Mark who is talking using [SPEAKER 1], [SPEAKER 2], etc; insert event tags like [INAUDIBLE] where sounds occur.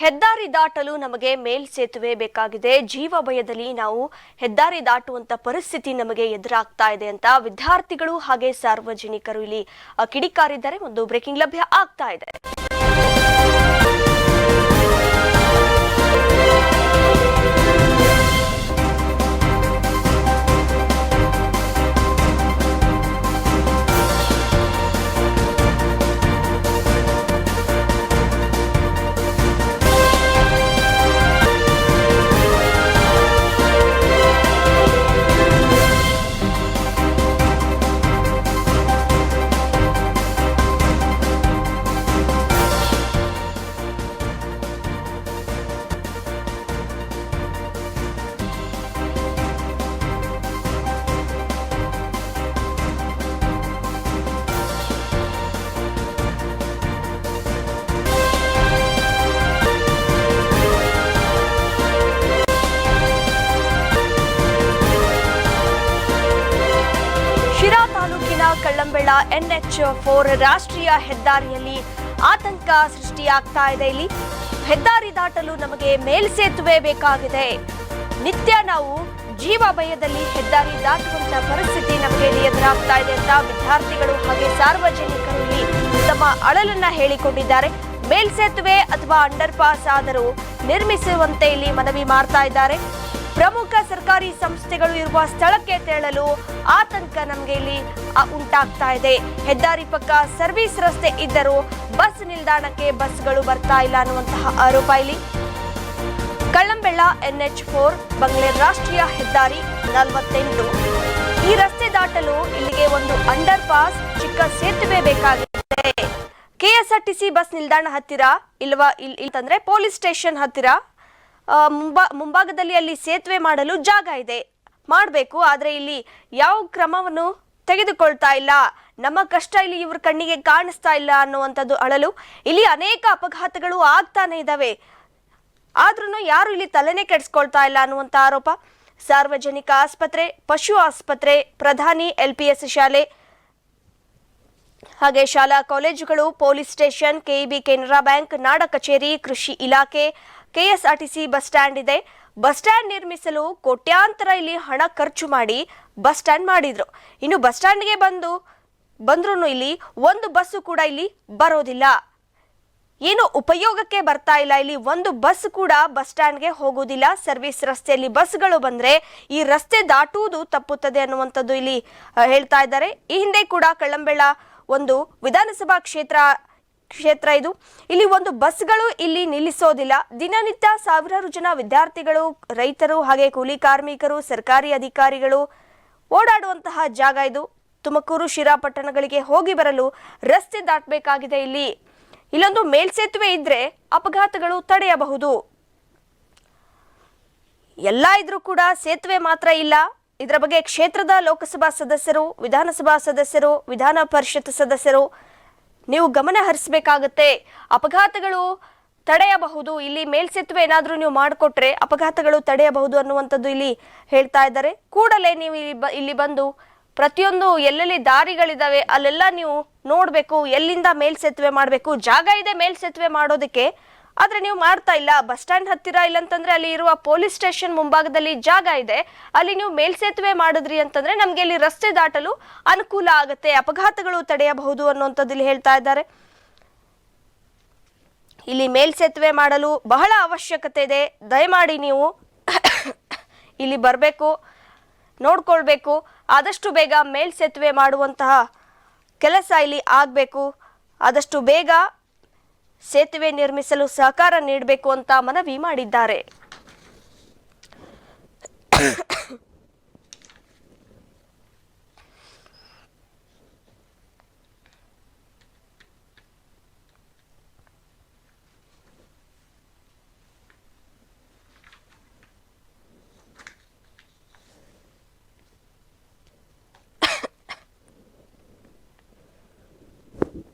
[SPEAKER 1] ಹೆದ್ದಾರಿ ದಾಟಲು ನಮಗೆ ಮೇಲ್ಸೇತುವೆ ಬೇಕಾಗಿದೆ. ಜೀವ ಭಯದಲ್ಲಿ ನಾವು ಹೆದ್ದಾರಿ ದಾಟುವಂತ ಪರಿಸ್ಥಿತಿ ನಮಗೆ ಎದುರಾಗ್ತಾ ಇದೆ ಅಂತ ವಿದ್ಯಾರ್ಥಿಗಳು ಹಾಗೆ ಸಾರ್ವಜನಿಕರು ಇಲ್ಲಿ ಕಿಡಿಕಾರಿದ್ದಾರೆ. ಒಂದು ಬ್ರೇಕಿಂಗ್ ಲಭ್ಯ ಆಗ್ತಾ ಇದೆ. ಕಳ್ಳಂಬೆಳ ಎನ್ಎಚ್ ಫೋರ್ ರಾಷ್ಟ್ರೀಯ ಹೆದ್ದಾರಿಯಲ್ಲಿ ಆತಂಕ ಸೃಷ್ಟಿಯಾಗ್ತಾ ಇದೆ ಇಲ್ಲಿ. ಹೆದ್ದಾರಿ ದಾಟಲು ನಮಗೆ ಮೇಲ್ಸೇತುವೆ ಬೇಕಾಗಿದೆ. ನಿತ್ಯ ನಾವು ಜೀವ ಭಯದಲ್ಲಿ ಹೆದ್ದಾರಿ ದಾಟುವಂತ ಪರಿಸ್ಥಿತಿ ನಮಗೆ ಎದುರಾಗ್ತಾ ಇದೆ ಅಂತ ವಿದ್ಯಾರ್ಥಿಗಳು ಹಾಗೆ ಸಾರ್ವಜನಿಕರು ತಮ್ಮ ಅಳಲನ್ನ ಹೇಳಿಕೊಂಡಿದ್ದಾರೆ. ಮೇಲ್ಸೇತುವೆ ಅಥವಾ ಅಂಡರ್ ಪಾಸ್ ಆದರೂ ನಿರ್ಮಿಸುವಂತೆ ಇಲ್ಲಿ ಮನವಿ ಮಾಡ್ತಾ ಇದ್ದಾರೆ. ಪ್ರಮುಖ ಸರ್ಕಾರಿ ಸಂಸ್ಥೆಗಳು ಇರುವ ಸ್ಥಳಕ್ಕೆ ತೆರಳಲು ಆತಂಕ ನಮಗೆ ಇಲ್ಲಿ ಉಂಟಾಗ್ತಾ ಇದೆ. ಹೆದ್ದಾರಿ ಪಕ್ಕ ಸರ್ವಿಸ್ ರಸ್ತೆ ಇದ್ದರೂ ಬಸ್ ನಿಲ್ದಾಣಕ್ಕೆ ಬಸ್ಗಳು ಬರ್ತಾ ಇಲ್ಲ ಅನ್ನುವಂತಹ ಆರೋಪ ಇಲ್ಲಿ. ಕಳ್ಳಂಬೆಳ್ಳ ಎನ್ಎಚ್ ಫೋರ್ ಬಂಗ್ಲೆ ರಾಷ್ಟ್ರೀಯ ಹೆದ್ದಾರಿ ನಲವತ್ತೆಂಟು. ಈ ರಸ್ತೆ ದಾಟಲು ಇಲ್ಲಿಗೆ ಒಂದು ಅಂಡರ್ ಪಾಸ್ ಚಿಕ್ಕ ಸೇತುವೆ ಬೇಕಾಗಿದೆ. ಕೆಎಸ್ಆರ್ಟಿಸಿ ಬಸ್ ನಿಲ್ದಾಣ ಹತ್ತಿರ ಇಲ್ವಾ ಇಲ್ಲಿ ಇಲ್ತಂದ್ರೆ ಪೊಲೀಸ್ ಸ್ಟೇಷನ್ ಹತ್ತಿರ? ಮುಂಬಾ, ಮುಂಭಾಗದಲ್ಲಿ ಅಲ್ಲಿ ಸೇತುವೆ ಮಾಡಲು ಜಾಗ ಇದೆ. ಮಾಡಬೇಕು, ಆದರೆ ಇಲ್ಲಿ ಯಾವ ಕ್ರಮವನ್ನು ತೆಗೆದುಕೊಳ್ತಾ ಇಲ್ಲ. ನಮ್ಮ ಕಷ್ಟ ಇಲ್ಲಿ ಇವ್ರ ಕಣ್ಣಿಗೆ ಕಾಣಿಸ್ತಾ ಇಲ್ಲ ಅನ್ನುವಂಥದ್ದು ಅಳಲು ಇಲ್ಲಿ ಅನೇಕ ಅಪಘಾತಗಳು ಆಗ್ತಾನೆ ಇದ್ದಾವೆ. ಆದ್ರೂ ಯಾರು ಇಲ್ಲಿ ತಲೆನೆ ಕೆಡಿಸ್ಕೊಳ್ತಾ ಇಲ್ಲ ಅನ್ನುವಂಥ ಆರೋಪ. ಸಾರ್ವಜನಿಕ ಆಸ್ಪತ್ರೆ, ಪಶು ಆಸ್ಪತ್ರೆ, ಪ್ರಧಾನಿ ಎಲ್ಪಿಎಸ್ ಶಾಲೆ, ಹಾಗೆ ಶಾಲಾ ಕಾಲೇಜುಗಳು, police station KEB Canara bank, ನಾಡ ಕಚೇರಿ, ಕೃಷಿ ಇಲಾಖೆ ಕೆಎಸ್ಆರ್ಟಿಸಿ ಬಸ್ ಸ್ಟ್ಯಾಂಡ್ ಇದೆ. ಬಸ್ ಸ್ಟ್ಯಾಂಡ್ ನಿರ್ಮಿಸಲು ಕೋಟ್ಯಾಂತರ ಇಲ್ಲಿ ಹಣ ಖರ್ಚು ಮಾಡಿ ಬಸ್ ಸ್ಟ್ಯಾಂಡ್ ಮಾಡಿದ್ರು. ಇನ್ನು ಬಸ್ ಸ್ಟ್ಯಾಂಡ್ಗೆ ಬಂದು ಬಂದ್ರೂ ಇಲ್ಲಿ ಒಂದು ಬಸ್ಸು ಕೂಡ ಇಲ್ಲಿ ಬರೋದಿಲ್ಲ. ಏನು ಉಪಯೋಗಕ್ಕೆ ಬರ್ತಾ ಇಲ್ಲ. ಇಲ್ಲಿ ಒಂದು ಬಸ್ ಕೂಡ ಬಸ್ ಸ್ಟ್ಯಾಂಡ್ಗೆ ಹೋಗುವುದಿಲ್ಲ ಸರ್ವಿಸ್ ರಸ್ತೆಯಲ್ಲಿ ಬಸ್ಗಳು ಬಂದ್ರೆ ಈ ರಸ್ತೆ ದಾಟುವುದು ತಪ್ಪುತ್ತದೆ ಅನ್ನುವಂಥದ್ದು ಇಲ್ಲಿ ಹೇಳ್ತಾ ಇದ್ದಾರೆ. ಈ ಹಿಂದೆ ಕೂಡ ಕಳ್ಳಂಬೆಳ್ಳ ಒಂದು ವಿಧಾನಸಭಾ ಕ್ಷೇತ್ರ ಕ್ಷೇತ್ರ ಇದು. ಇಲ್ಲಿ ಒಂದು ಬಸ್ಗಳು ಇಲ್ಲಿ ನಿಲ್ಲಿಸೋದಿಲ್ಲ. ದಿನನಿತ್ಯ ಸಾವಿರಾರು ಜನ ವಿದ್ಯಾರ್ಥಿಗಳು, ರೈತರು ಹಾಗೆ ಕೂಲಿ ಕಾರ್ಮಿಕರು, ಸರ್ಕಾರಿ ಅಧಿಕಾರಿಗಳು ಓಡಾಡುವಂತಹ ಜಾಗ ಇದು. ತುಮಕೂರು, ಶಿರಾಪಟ್ಟಣಗಳಿಗೆ ಹೋಗಿ ಬರಲು ರಸ್ತೆ ದಾಟಬೇಕಾಗಿದೆ ಇಲ್ಲಿ. ಇಲ್ಲೊಂದು ಮೇಲ್ಸೇತುವೆ ಇದ್ರೆ ಅಪಘಾತಗಳು ತಡೆಯಬಹುದು. ಎಲ್ಲ ಇದ್ರೂ ಕೂಡ ಸೇತುವೆ ಮಾತ್ರ ಇಲ್ಲ. ಇದರ ಬಗ್ಗೆ ಕ್ಷೇತ್ರದ ಲೋಕಸಭಾ ಸದಸ್ಯರು, ವಿಧಾನಸಭಾ ಸದಸ್ಯರು, ವಿಧಾನ ಪರಿಷತ್ ಸದಸ್ಯರು ನೀವು ಗಮನ ಹರಿಸಬೇಕಾಗತ್ತೆ. ಅಪಘಾತಗಳು ತಡೆಯಬಹುದು. ಇಲ್ಲಿ ಮೇಲ್ಸೇತುವೆ ಏನಾದರೂ ನೀವು ಮಾಡಿಕೊಟ್ರೆ ಅಪಘಾತಗಳು ತಡೆಯಬಹುದು ಅನ್ನುವಂಥದ್ದು ಇಲ್ಲಿ ಹೇಳ್ತಾ ಇದ್ದಾರೆ. ಕೂಡಲೇ ನೀವು ಇಲ್ಲಿ ಬ- ಇಲ್ಲಿ ಬಂದು ಪ್ರತಿಯೊಂದು ಎಲ್ಲೆಲ್ಲಿ ದಾರಿಗಳಿದ್ದಾವೆ ಅಲ್ಲೆಲ್ಲ ನೀವು ನೋಡಬೇಕು, ಎಲ್ಲಿಂದ ಮೇಲ್ಸೇತುವೆ ಮಾಡಬೇಕು, ಜಾಗ ಇದೆ ಮೇಲ್ಸೇತುವೆ ಮಾಡೋದಕ್ಕೆ ಆದ್ರೆ ನೀವು ಮಾಡ್ತಾ ಇಲ್ಲ. ಬಸ್ ಸ್ಟ್ಯಾಂಡ್ ಹತ್ತಿರ ಇಲ್ಲಂತಂದ್ರೆ ಅಲ್ಲಿ ಇರುವ ಪೊಲೀಸ್ ಸ್ಟೇಷನ್ ಮುಂಭಾಗದಲ್ಲಿ ಜಾಗ ಇದೆ. ಅಲ್ಲಿ ನೀವು ಮೇಲ್ಸೇತುವೆ ಮಾಡಿದ್ರಿ ಅಂತಂದ್ರೆ ನಮ್ಗೆ ಇಲ್ಲಿ ರಸ್ತೆ ದಾಟಲು ಅನುಕೂಲ ಆಗುತ್ತೆ. ಅಪಘಾತಗಳು ತಡೆಯಬಹುದು ಅನ್ನುವಂಥದ್ದು ಇಲ್ಲಿ ಹೇಳ್ತಾ ಇದ್ದಾರೆ. ಇಲ್ಲಿ ಮೇಲ್ಸೇತುವೆ ಮಾಡಲು ಬಹಳ ಅವಶ್ಯಕತೆ ಇದೆ. ದಯಮಾಡಿ ನೀವು [COUGHS] ಇಲ್ಲಿ ಬರಬೇಕು, ನೋಡ್ಕೊಳ್ಬೇಕು. ಆದಷ್ಟು ಬೇಗ ಮೇಲ್ಸೇತುವೆ ಮಾಡುವಂತಹ ಕೆಲಸ ಇಲ್ಲಿ ಆಗಬೇಕು. ಆದಷ್ಟು ಬೇಗ ಸೇತುವೆ ನಿರ್ಮಿಸಲು ಸಹಕಾರ ನೀಡಬೇಕು ಅಂತ ಮನವಿ ಮಾಡಿದ್ದಾರೆ.